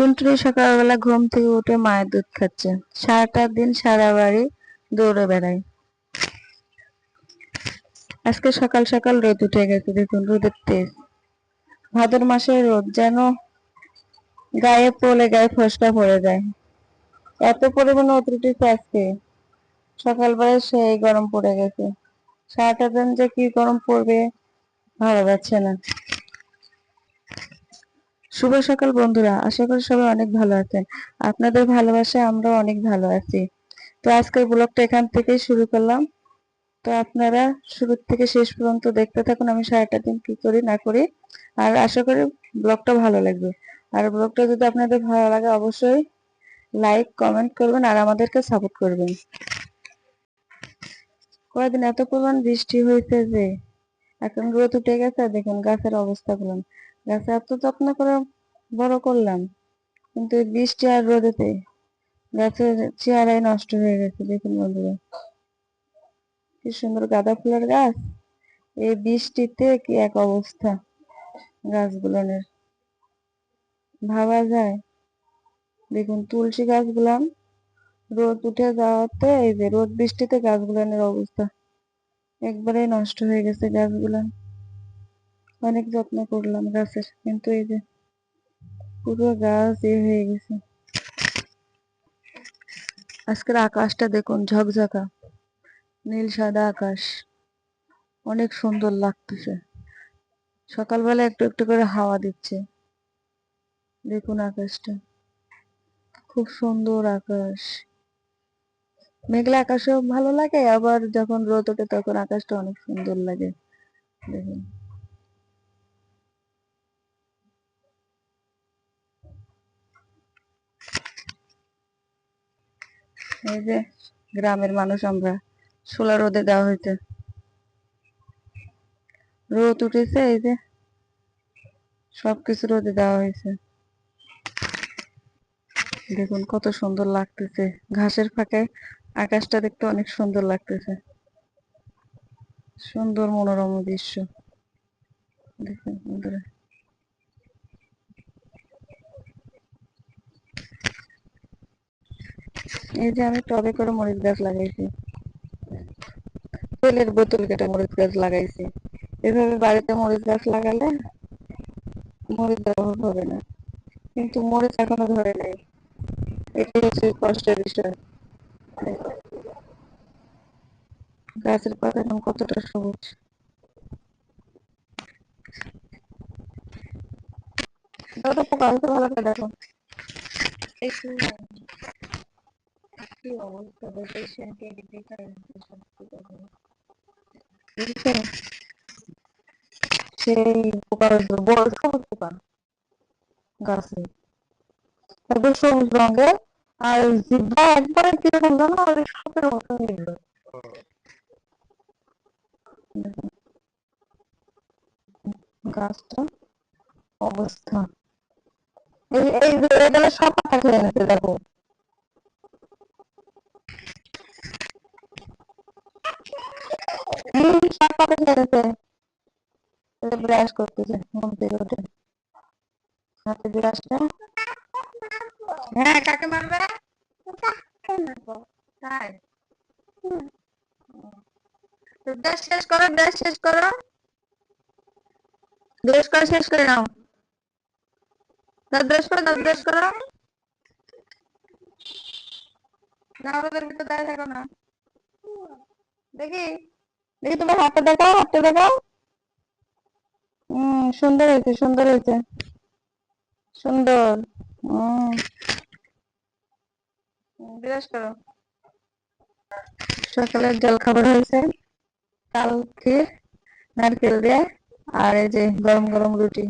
টুনটুনি সকালবেলা ঘুম থেকে উঠে মায়ের দুধ খাচ্ছে। সারাটা দিন, সারা বাড়ি দৌড়ে বেড়ায়। আজকে সকাল সকাল রোদ উঠে গেছে, দেখুন, রোদের তেজ। ভাদর মাসের রোদ যেন গায়ে পড়লে গায়ে ফসকা পড়ে যায়। এত পরিমাণে উঠেছে আজকে। সকালবেলায় সেই গরম পড়ে গেছে। সারাটা দিন যে কি গরম পড়বে ভালো যাচ্ছে না। শুভ সকাল বন্ধুরা, আশা করি সবাই অনেক ভালো আছেন। আপনাদের ভালোবাসায় আমরা অনেক ভালো আছি। তো আজকের ব্লগটা এখান থেকেই শুরু করলাম। তো আপনারা শুরু থেকে শেষ পর্যন্ত দেখতে থাকুন, আমি সারাটা দিন কি করি, না করি। আর আশা করি ব্লগটা ভালো লাগবে। আর ব্লগটা যদি আপনাদের ভালো লাগে, অবশ্যই লাইক, কমেন্ট করবেন আর আমাদেরকে সাপোর্ট করবেন। কয়েকদিন এত পরিমাণ বৃষ্টি হয়েছে যে, এখন রোদ উঠে গেছে, দেখুন গাছের অবস্থা গুলো গাছে এত যত্ন করে বড় করলাম, কিন্তু বৃষ্টি আর রোদেতে গাছের চেহারাই নষ্ট হয়ে গেছে, দেখুন বন্ধুরা। কি সুন্দর গাঁদা ফুলের গাছ। এই বৃষ্টিতে কি এক অবস্থা গাছগুলোনের। ভাবা যায়। দেখুন, তুলসী গাছগুলান রোদ উঠে যাওয়াতে এই যে রোদ বৃষ্টিতে গাছগুলানের অবস্থা একবারেই নষ্ট হয়ে গেছে গাছগুলান অনেক যত্ন করলাম গাছের, কিন্তু এই যে পুরো গাছ ইয়ে হয়ে গেছে। আজকের আকাশটা দেখুন, ঝকঝকা, নীল সাদা আকাশ, অনেক সুন্দর লাগতেছে। সকালবেলা একটু একটু করে হাওয়া দিচ্ছে। দেখুন আকাশটা, খুব সুন্দর আকাশ। মেঘলা আকাশও ভালো লাগে, আবার যখন রোদ ওঠে তখন আকাশটা অনেক সুন্দর লাগে। দেখুন। এই যে গ্রামের মানুষ আমরা, সোলা রোদে দেওয়া হইতে। রোদ উঠেছে, এই যে সবকিছু রোদে দেওয়া হয়েছে দেখুন কত সুন্দর লাগতেছে। ঘাসের ফাঁকে আকাশটা দেখতে অনেক সুন্দর লাগতেছে। সুন্দর মনোরম দৃশ্য। দেখুন এই যে আমি টবে করে মরিচ গাছ লাগাইছি। তেলের বোতল কেটে মরিচ গাছ লাগাইছি। এভাবে বাড়িতে মরিচ গাছ লাগালে মরিচ ব্যবহার হবে না। কিন্তু মরিচ এখনও ধরে নাই। এটাই হচ্ছে কষ্টের বিষয়। গাছের পাতা এখন কতটা সবুজ। দাদা পোকা ভালো করে দেখো। একটু কি অবস্থা? পেশেন্টকে সেই পোকার বড় সবুজ পোকা গাছে। একদম সবুজ রঙের, আর জিব্বা একবারে কীরকম জানো আর সাপের মতো হয়ে গাছটা অবস্থা। এই এই পাতা খেয়ে নিতে দেখো। হম সব ব্রাশ করতেছে হ্যাঁ কাকে মারবে ব্রাশ শেষ করো ব্রাশ শেষ করো ব্রাশ করে শেষ করে নাও দাঁত ব্রাশ করো দাঁত ব্রাশ করো না ওদের ভিতরে দাঁড়িয়ে থাকো না দেখি। দেখি তোমার হাতটা দেখাও হাতটা দেখাও। হম সুন্দর হয়েছে সুন্দর হয়েছে। সুন্দর বিরাজ করো। সকালের জল খাবার হয়েছে। কালকে নারকেল দিয়ে, আর এই যে গরম গরম রুটি।